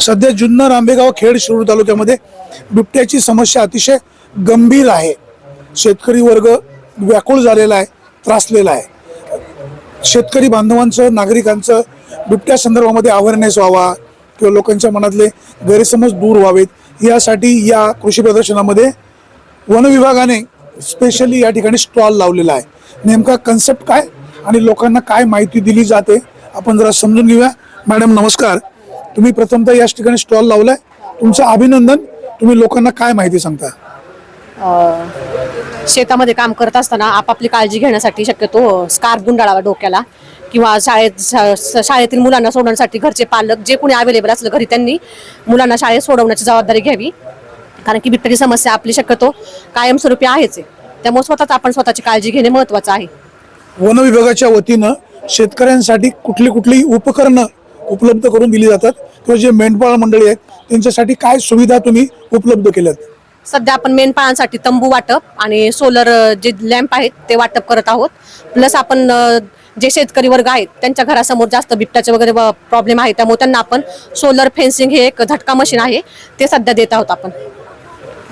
सध्या जुन्नर आंबेगाव खेड शिरूर तालुक्यामध्ये बिबट्याची समस्या अतिशय गंभीर आहे. शेतकरी वर्ग व्याकुळ झालेला आहे त्रासलेला आहे. शेतकरी बांधवांचं नागरिकांचं बिबट्या संदर्भामध्ये अवेअरनेस व्हावा किंवा लोकांच्या मनातले गैरसमज दूर व्हावेत यासाठी या कृषी प्रदर्शनामध्ये वन विभागाने स्पेशली या ठिकाणी स्टॉल लावलेला आहे. नेमका कन्सेप्ट काय आणि लोकांना काय माहिती दिली जाते आपण जरा समजून घेऊया. मॅडम नमस्कार. तुम्ही प्रथमतः याच ठिकाणी स्टॉल लावलाय. तुमचं अभिनंदन. तुम्ही लोकांना काय माहिती सांगता? शेतामध्ये काम करत असताना आपापली काळजी घेण्यासाठी शक्यतो स्कार्फ गुंडाळावा डोक्याला किंवा शाळेत शाळेतील मुलांना सोडवण्यासाठी घरचे पालक जे कोणी अवेलेबल असलं घरी त्यांनी मुलांना शाळेत सोडवण्याची जबाबदारी घ्यावी. कारण की बिबट्याची समस्या आपली शक्यतो कायमस्वरूपी आहेच आहे. त्यामुळे स्वतःच आपण स्वतःची काळजी घेणे महत्वाचं आहे. वन विभागाच्या वतीनं शेतकऱ्यांसाठी कुठली कुठली उपकरणं उपलब्ध करून दिली जातात. किंवा जे मेंढपाळ मंडळी आहेत त्यांच्यासाठी काय सुविधा तुम्ही उपलब्ध केल्यात? सध्या आपण मेंढपाळांसाठी तंबू वाटप आणि सोलर जे लॅम्प आहेत ते वाटप करत आहोत. प्लस आपण जे शेतकरी वर्ग आहेत त्यांच्या घरासमोर जास्त बिबट्याचे वगैरे प्रॉब्लेम आहे. त्यामुळे त्यांना आपण सोलर फेन्सिंग हे एक झटका मशीन आहे ते सध्या देत आहोत आपण.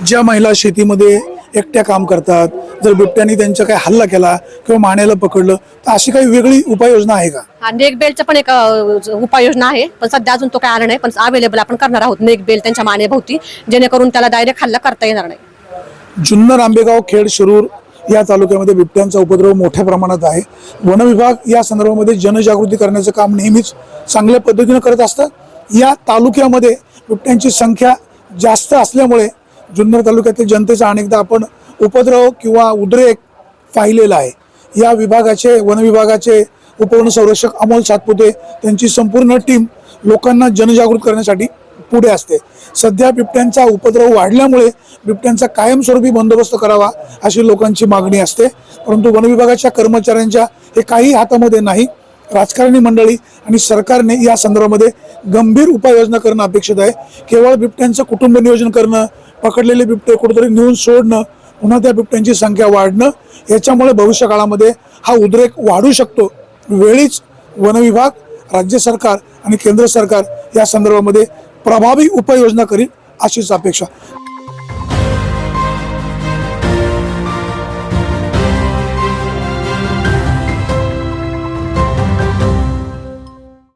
ज्या महिला शेतीमध्ये एकट्या काम करतात. जर बिबट्याने त्यांच्या काही हल्ला केला किंवा माण्याला पकडलं तर अशी काही वेगळी उपाययोजना आहे का? हा नेक बेल्टचं पण एक अ, उपाययोजना आहे. पण सध्या अजून तो काय आला नाही. पण अवेलेबल आपण करणार आहोत नेक बेल्ट त्यांच्या मानेभोवती जेणेकरून त्याला डायरेक्ट हल्ला करता येणार नाही. जुन्नर आंबेगाव खेड शिरूर या तालुक्यामध्ये बिबट्यांचा उपद्रव मोठ्या प्रमाणात आहे. वन विभाग या संदर्भामध्ये जनजागृती करण्याचं काम नेहमीच चांगल्या पद्धतीनं करत असतं. या तालुक्यामध्ये बिबट्यांची संख्या जास्त असल्यामुळे जुन्नर तालुक्यातील जनतेचा अनेकदा आपण उपद्रव किंवा उद्रेक पाहिलेला आहे. या विभागाचे वन विभागाचे उपवन संरक्षक अमोल सातपुते त्यांची संपूर्ण टीम लोकांना जनजागृत करण्यासाठी पुढे असते. सध्या बिबट्यांचा उपद्रव वाढल्यामुळे बिबट्यांचा कायमस्वरूपी बंदोबस्त करावा अशी लोकांची मागणी असते. परंतु वन विभागाच्या कर्मचाऱ्यांच्या हे काही हातामध्ये नाही. राजकारणी मंडळी आणि सरकारने या संदर्भामध्ये गंभीर उपाययोजना करणं अपेक्षित आहे. केवळ बिबट्यांचं कुटुंब नियोजन करणं पकडलेले बिबटे कुठेतरी नेऊन सोडणं पुन्हा त्या बिबट्यांची संख्या वाढणं याच्यामुळे भविष्य काळामध्ये हा उद्रेक वाढू शकतो. वेळीच वनविभाग राज्य सरकार आणि केंद्र सरकार या संदर्भामध्ये प्रभावी उपाययोजना करील अशीच अपेक्षा.